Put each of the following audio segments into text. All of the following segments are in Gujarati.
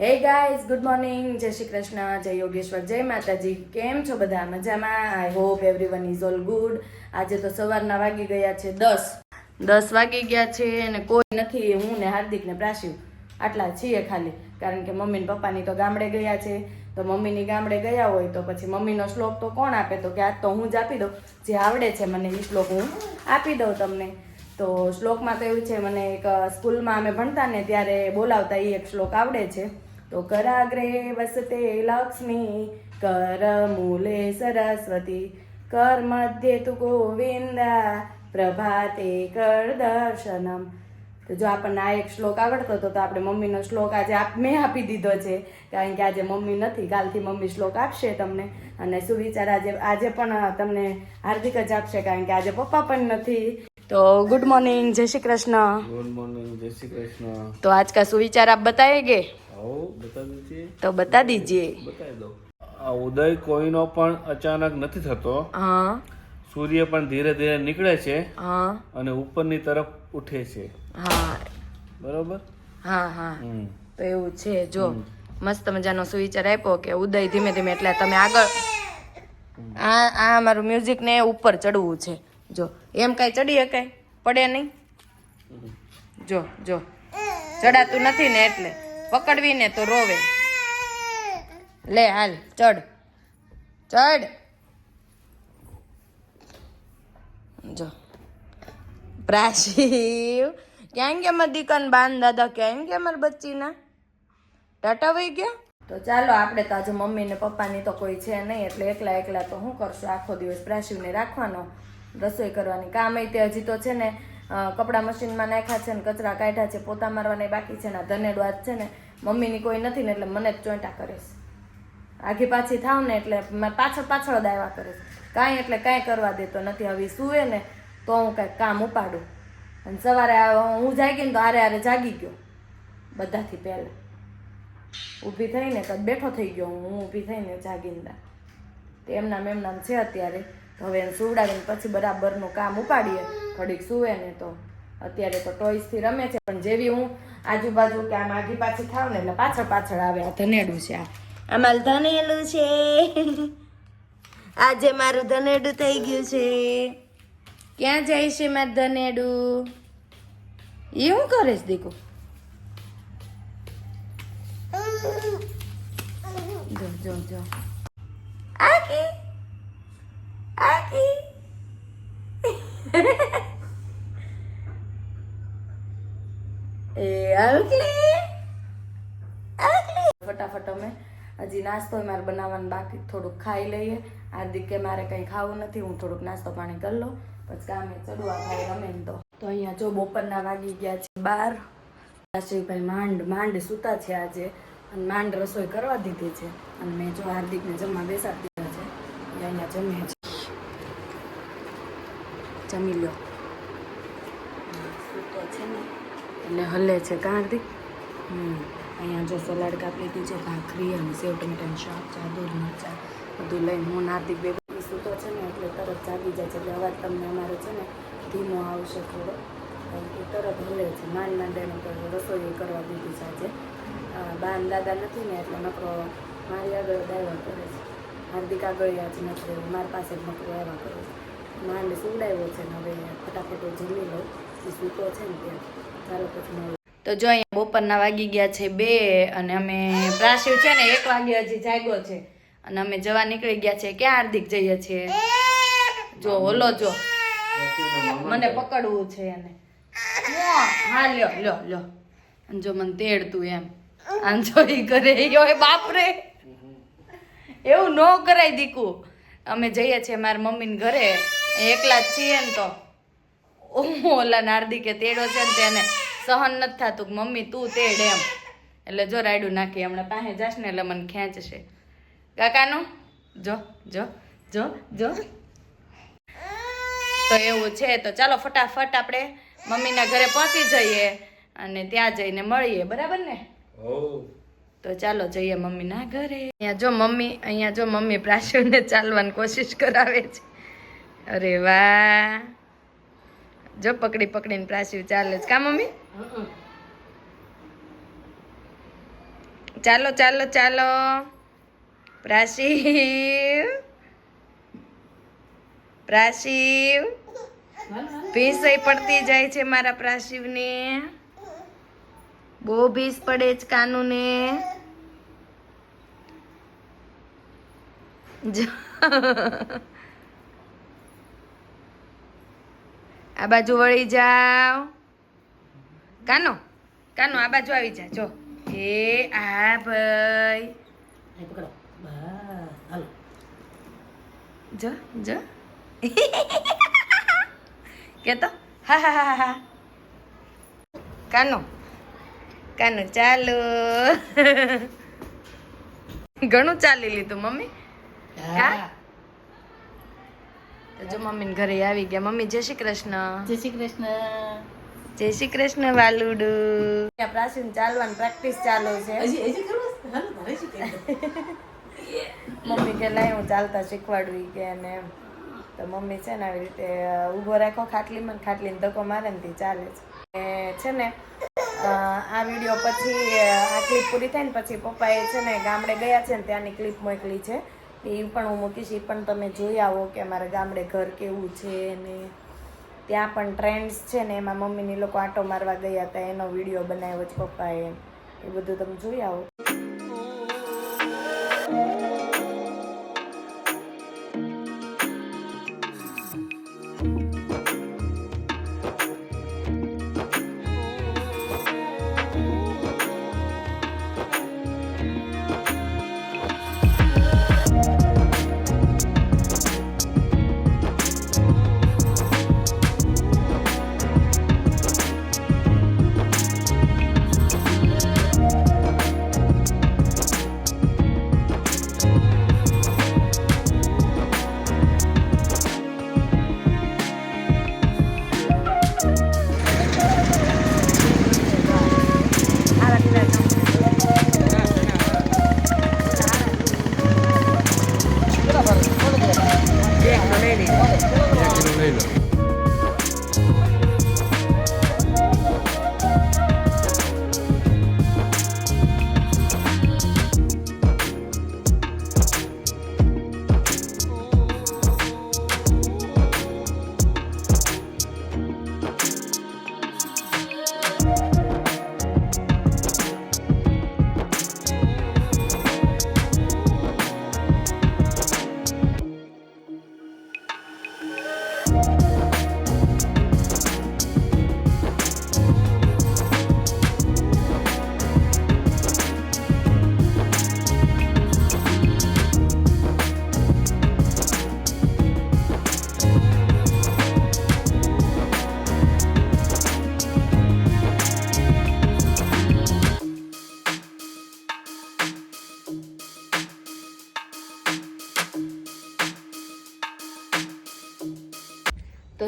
હે ગાઈઝ ગુડ મોર્નિંગ જય શ્રી કૃષ્ણ, જય યોગેશ્વર, જય માતાજી. કેમ છો બધા? મજામાં? I hope everyone is all good આજે તો સવારના વાગી ગયા છે દસ. દસ વાગી ગયા છે અને કોઈ નથી, હું ને હાર્દિક ને પ્રાશિવ. આટલા છીએ ખાલી. કારણ કે મમ્મી ને પપ્પાની તો ગામડે ગયા છે. તો મમ્મીની ગામડે ગયા હોય તો પછી મમ્મીનો શ્લોક તો કોણ આપે? તો કે આજ તો હું જ આપી દઉં. જે આવડે છે મને એ શ્લોક હું આપી દઉં તમને. તો શ્લોકમાં તો એવું છે, મને એક સ્કૂલમાં અમે ભણતા ને ત્યારે બોલાવતા એ એક શ્લોક આવડે છે. તો કરાગ્રે વસતે લક્ષ્મી કર મૂલે સરસ્વતી કર મધ્યે તું ગોવિંદા પ્રભાતે કર દર્શનમ. તો જો આપણને આ એક શ્લોક આવડતો હતો તો આપણે મમ્મીનો શ્લોક આજે આપ મેં આપી દીધો છે. કારણ કે આજે મમ્મી નથી કાલથી મમ્મી શ્લોક આપશે તમને. અને સુવિચાર આજે આજે પણ તમને હાર્દિક જ આપશે કારણ કે આજે પપ્પા પણ નથી. તો ગુડ મોર્નિંગ જય શ્રી કૃષ્ણ. ગુડ મોર્નિંગ જય શ્રી કૃષ્ણ. તો આજ કા સુવિચાર આપ બતાએગે તો બતા દીજીએ ઉદય કોઈનો પણ અચાનક નથી થતો. હા. સૂર્ય પણ ધીરે ધીરે નીકળે છે હા. અને ઉપરની તરફ ઉઠે છે. હા. બરોબર? હા હા. તો એવું છે જો. મસ્ત મજાનો સુવિચાર આપ્યો કે ઉદય ધીમે ધીમે એટલે તમે આગળ આ આ મારું મ્યુઝિક ને ઉપર ચડવું છે. જો. એમ કાંઈ ચડી શકાય પડે નહીં? જો જો. ચડાતું નથી ને એટલે. પકડવી ને તો રોવે. લે, હાલ ચડ ચડ જો. પ્રાશિવ ક્યાં ગયા મારા દીકન બાન, દાદા? ક્યાં ગયા મારા બચ્ચીના? ટાટા વહી ગયા? તો ચાલો, આપણે તો આજે મમ્મી ને પપ્પાની તો કોઈ છે નહીં, એટલે એકલા એકલા તો શું કરશું આખો દિવસ પ્રાશિવને રાખવાનો, રસોઈ કરવાની. કામ તે હજી તો છે ને કપડાં મશીનમાં નાખ્યા છે ને કચરા કાઢ્યા છે, પોતા મારવાના બાકી છે ને આ ધનેડો આજ છે ને મમ્મીની કોઈ નથી ને એટલે મને જ ચોંટા કરીશ આખી પાછી થાવ ને એટલે પાછળ પાછળ જ આવ્યા કરે કાંઈ એટલે કાંઈ કરવા દેતો નથી. હવે સૂવે ને તો હું કાંઈક કામ ઉપાડું. અને સવારે હું જાગી ને તો આરે આરે જાગી ગયો. બધાથી પહેલાં. ઊભી થઈને તો બેઠો થઈ ગયો હું. ઊભી થઈને જાગીને તે એમનામ એમનામ છે અત્યારે. તો હવે એને સુવડાવીને પછી બરાબરનું કામ ઉપાડીએ. ઘડીક સુવે ને તો અત્યારે તો ટોયસથી રમે છે, પણ જેવી હું આજુબાજુ કે આમ આગી પાછી થાવ ને એટલે પાછળ પાછળ આવે આ ધનેડું છે આ. અમારું ધનેડું છે. આજે મારું ધનેડું થઈ ગયું છે. ક્યાં જાય છે મારું ધનેડું? એ હું કરે છે દીકુ? જો જો જો. આકી એ, અગલી! અગલી! ફટાફટ અમે હજી નાસ્તો મારે બનાવવાનું બાકી, થોડુંક ખાઈ લઈએ. હાર્દિક કે મારે કંઈ ખાવું નથી, હું થોડુંક નાસ્તો પાણી કરી લઉં. પછી કામે ચડવા ભાઈ રમે તો. તો અહીંયા જો બપોરના વાગી ગયા છે બાર. રાશિભાઈ માંડ માંડ સૂતા છે આજે. અને માંડ રસોઈ કરવા દીધી છે. અને મેં જો હાર્દિકને જમવા બેસાડી દીધા છે. અહીંયા જમીએ છે. જમી લો. સૂતો છે ને. એટલે હલે છે કા હાર્દિક અહીંયા જો સલાડ કાપી દીધો ભાખરી અને સેવ ટમેટાનું શાક દૂધ મરચા, બધું લઈને હું નાતી બે સૂતો છે ને, એટલે તરત જાગી જાય છે. એટલે અવાજ તમને અમારે છે ને ધીમો આવશે થોડો. કારણ કે તરત હલે છે. માંડ માંડ એને તો રસોઈ કરવા દીધી છે બાન દાદા નથી ને, એટલે નકરો મારી આગળ ડાયવર કરે છે. હાર્દિક આગળ આજ નથી રહ્યું મારી પાસે જ નકરો આવ્યા કરે છે. માંડ સુવડાવ્યો છે ને, હવે ફટાફટ જમી લઉં. એ સૂતો છે ને ત્યાં. તો જો અહીંયા બપોરના વાગી ગયા છે બે અને અમે પ્રાસીવ છે ને એક વાગે હજી જાગ્યો છે. અને અમે જવા નીકળી ગયા છે ક્યાં હાર્દિક જઈએ છીએ જો, ઓલો જો. મને પકડવું છે એને. હા, લ્યો લ્યો લ્યો. અને જો મને તેડતું એમ. આમ જો ઈ કરે. એ બાપરે. એવું ન કરાય દીકુ. અમે જઈએ છીએ મારા મમ્મીને ઘરે. એકલા જ છીએ ને તો. ઓલા નાર્દિકે તેડો છે ને તેને સહન નથી થતું કે મમ્મી તું તેડ એમ. એટલે જો રાયડું નાખી હમણાં પાસે જાશ ને એટલે મને ખેંચશે. કાકાનું? જો જો જો જો. તો એવું છે તો ચાલો ફટાફટ આપણે મમ્મીના ઘરે પહોંચી જઈએ અને ત્યાં જઈને મળીએ બરાબર ને? તો ચાલો જઈએ મમ્મીના ઘરે. અહીંયા જો મમ્મી અહીંયા જો મમ્મી પ્રાશુને ચાલવાની કોશિશ કરાવે છે. અરે વાહ. જો પકડી પકડીને પ્રાશિવ ચાલે જ કા મમ્મી? ચાલો ચાલો ચાલો. પ્રાશિવ પ્રાશિવ ભીંસય પડતી જાય છે મારા પ્રાશિવને બહુ ભીસ પડે છે કાનુને. જો. આ બાજુ વળી જાઓ. કાનો? કાનો આ બાજુ આવી જા. જો. એ આ ભાઈ. જો જો. કેતો? હા હા હા હા. કાનો? કાનો ચાલો. ઘણું ચાલી લીધું મમ્મી. હા? જો મમ્મીને ઘરે આવી ગયા. મમ્મી જય શ્રી કૃષ્ણ. જય શ્રી કૃષ્ણ. જય શ્રી કૃષ્ણ વાલુડુ. પ્રાચીન ચાલવાની પ્રેક્ટિસ ચાલુ છે? મમ્મી કે લાય હું ચાલતા શીખવાડવી કે ને એમ. તો મમ્મી છે ને આવી રીતે ઊભો રાખો ખાટલીમાં ને ખાટલીને ધક્કો મારે ને ચાલે છે. છે ને આ વીડિયો પછી આ ક્લિપ પૂરી થાય ને પછી પપ્પાએ છે ને ગામડે ગયા છે ને ત્યાંની ક્લિપ મોકલી છે. એ પણ હું મૂકીશ, એ પણ તમે જોઈ આવો કે અમારા ગામડે ઘર કેવું છે ને ત્યાં પણ ટ્રેન્ડ્સ છે ને, એમાં મમ્મીની લોકો આંટો મારવા ગયા હતા, એનો વીડિયો બનાવ્યો છે પપ્પાએ. એ બધું તમે જોઈ આવો. Leyla. Yakının Leyla.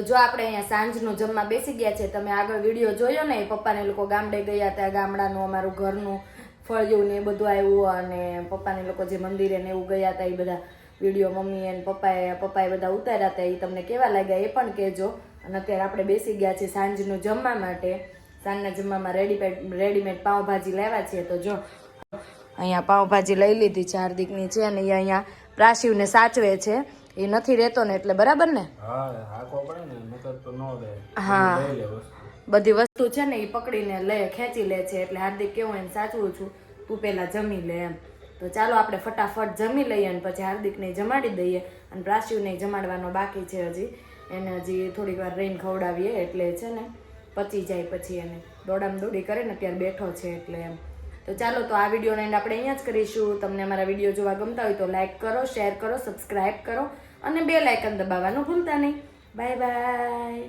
તો જો આપણે અહીંયા સાંજનું જમવા બેસી ગયા છે, તમે આગળ વીડિયો જોયો ને પપ્પાને લોકો ગામડે ગયા હતા, ગામડાનું અમારું ઘરનું ફળિયું ને એ બધું આવ્યું અને પપ્પાને લોકો જે મંદિરે ને એવું ગયા હતા, એ બધા વીડિયો મમ્મી અને પપ્પાએ પપ્પાએ બધા ઉતાર્યા હતા, એ તમને કેવા લાગ્યા એ પણ કહેજો. અને અત્યારે આપણે બેસી ગયા છીએ સાંજનું જમવા માટે. સાંજના જમવામાં રેડીમેડ રેડીમેડ પાઉંભાજી લાવ્યા છીએ તો જો. અહીંયા પાઉંભાજી લઈ લીધી છે, હાર્દિકની છે અને અહીંયા પ્રાસીવને સાચવે છે. એ નથી રહેતો ને એટલે બરાબર ને? હા બધી વસ્તુ છે ને એ પકડીને લે ખેંચી લે છે એટલે હાર્દિક કેવું એમ સાચવું છું તું પેલા જમી લે એમ. તો ચાલો આપણે ફટાફટ જમી લઈએ અને પછી હાર્દિકને જમાડી દઈએ અને પ્રાશિવને જમાડવાનો બાકી છે હજી. એને હજી થોડીક વાર રહીને ખવડાવીએ એટલે છે ને પચી જાય પછી એને. દોડામ દોડી કરે ને ત્યારે બેઠો છે એટલે એમ. તો ચાલો તો આ વિડીયોને એન્ડ આપણે અહીંયા જ કરીશું. તમને અમારા વીડિયો જોવા ગમતા હોય તો લાઇક કરો શેર કરો સબસ્ક્રાઈબ કરો અને બે લાઇકન દબાવવાનું ભૂલતા નહીં. Bye bye